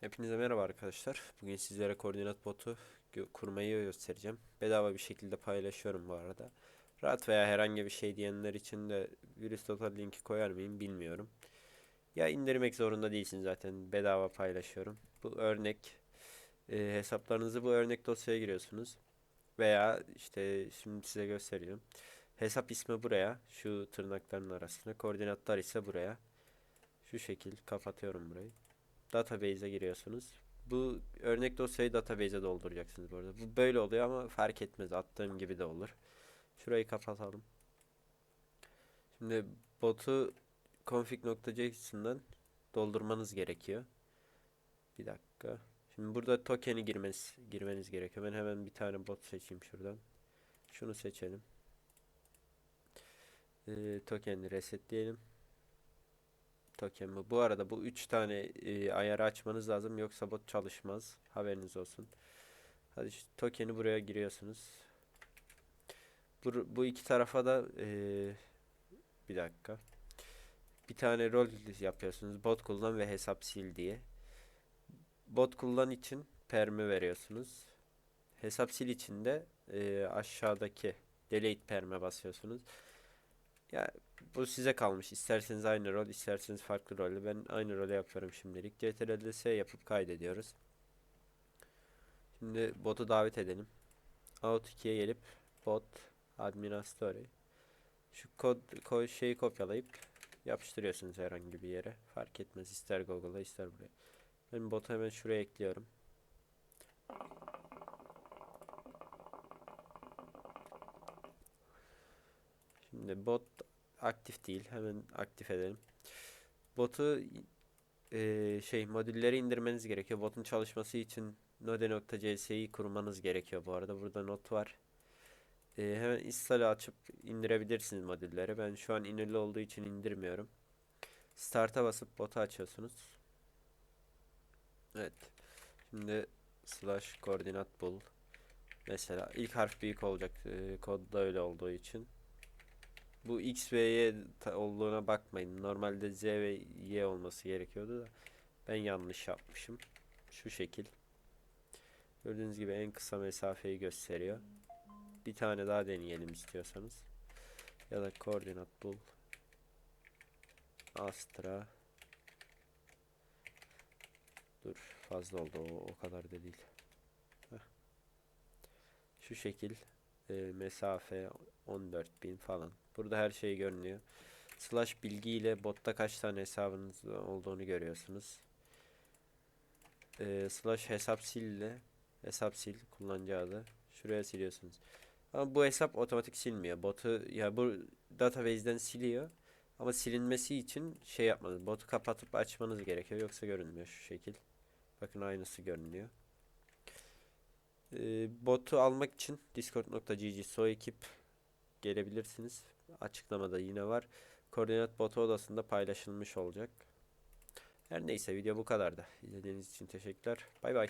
Hepinize merhaba arkadaşlar. Bugün sizlere koordinat botu kurmayı göstereceğim. Bedava bir şekilde paylaşıyorum bu arada. Rahat veya herhangi bir şey diyenler için de virüs total linki koyar mıyım bilmiyorum. Ya indirmek zorunda değilsin zaten. Bedava paylaşıyorum. Bu örnek e, hesaplarınızı bu örnek dosyaya giriyorsunuz. Veya işte şimdi size gösteriyorum. Hesap ismi buraya. Şu tırnakların arasına. Koordinatlar ise buraya. Şu şekil kapatıyorum burayı database'e giriyorsunuz. Bu örnek dosyayı database'e dolduracaksınız bu arada. Bu böyle oluyor ama fark etmez. Attığım gibi de olur. Şurayı kapatalım. Şimdi botu config.json'dan doldurmanız gerekiyor. Bir dakika. Şimdi burada token'i girmeniz, girmeniz gerekiyor. Ben hemen bir tane bot seçeyim şuradan. Şunu seçelim. Ee, token'i resetleyelim token mi? Bu arada bu üç tane e, ayarı açmanız lazım yoksa bot çalışmaz. Haberiniz olsun. Hadi token'i buraya giriyorsunuz. Bu, bu iki tarafa da e, bir dakika. Bir tane rol yapıyorsunuz. Bot kullan ve hesap sil diye. Bot kullan için permi veriyorsunuz. Hesap sil için de e, aşağıdaki delete perme basıyorsunuz. Ya bu size kalmış. İsterseniz aynı rol, isterseniz farklı rolü. Ben aynı rolü yapıyorum şimdilik. CTRL S yapıp kaydediyoruz. Şimdi botu davet edelim. Out 2'ye gelip bot administrator şu kod, kod şeyi kopyalayıp yapıştırıyorsunuz herhangi bir yere. Fark etmez. ister Google'a ister buraya. Ben botu hemen şuraya ekliyorum. Şimdi bot aktif değil. Hemen aktif edelim. Botu e, şey modülleri indirmeniz gerekiyor. Botun çalışması için node.cs'yi kurmanız gerekiyor. Bu arada burada not var. E, hemen install açıp indirebilirsiniz modülleri. Ben şu an inirli olduğu için indirmiyorum. Start'a basıp botu açıyorsunuz. Evet. Şimdi slash koordinat bul. Mesela ilk harf büyük olacak. E, kodda öyle olduğu için. Bu X ve Y olduğuna bakmayın. Normalde Z ve Y olması gerekiyordu da ben yanlış yapmışım. Şu şekil. Gördüğünüz gibi en kısa mesafeyi gösteriyor. Bir tane daha deneyelim istiyorsanız. Ya da koordinat bul. Astra. Dur fazla oldu o, o kadar da değil. Heh. Şu şekil e, mesafe 14.000 falan. Burada her şey görünüyor. Slash bilgi ile botta kaç tane hesabınız olduğunu görüyorsunuz. E, slash hesap sil ile hesap sil kullanıcı adı. Şuraya siliyorsunuz. Ama bu hesap otomatik silmiyor. Botu ya bu database'den siliyor. Ama silinmesi için şey yapmanız, botu kapatıp açmanız gerekiyor. Yoksa görünmüyor şu şekil. Bakın aynısı görünüyor. Ee, botu almak için discord.gg so ekip gelebilirsiniz. Açıklamada yine var. Koordinat botu odasında paylaşılmış olacak. Her neyse video bu kadardı. İzlediğiniz için teşekkürler. Bay bay.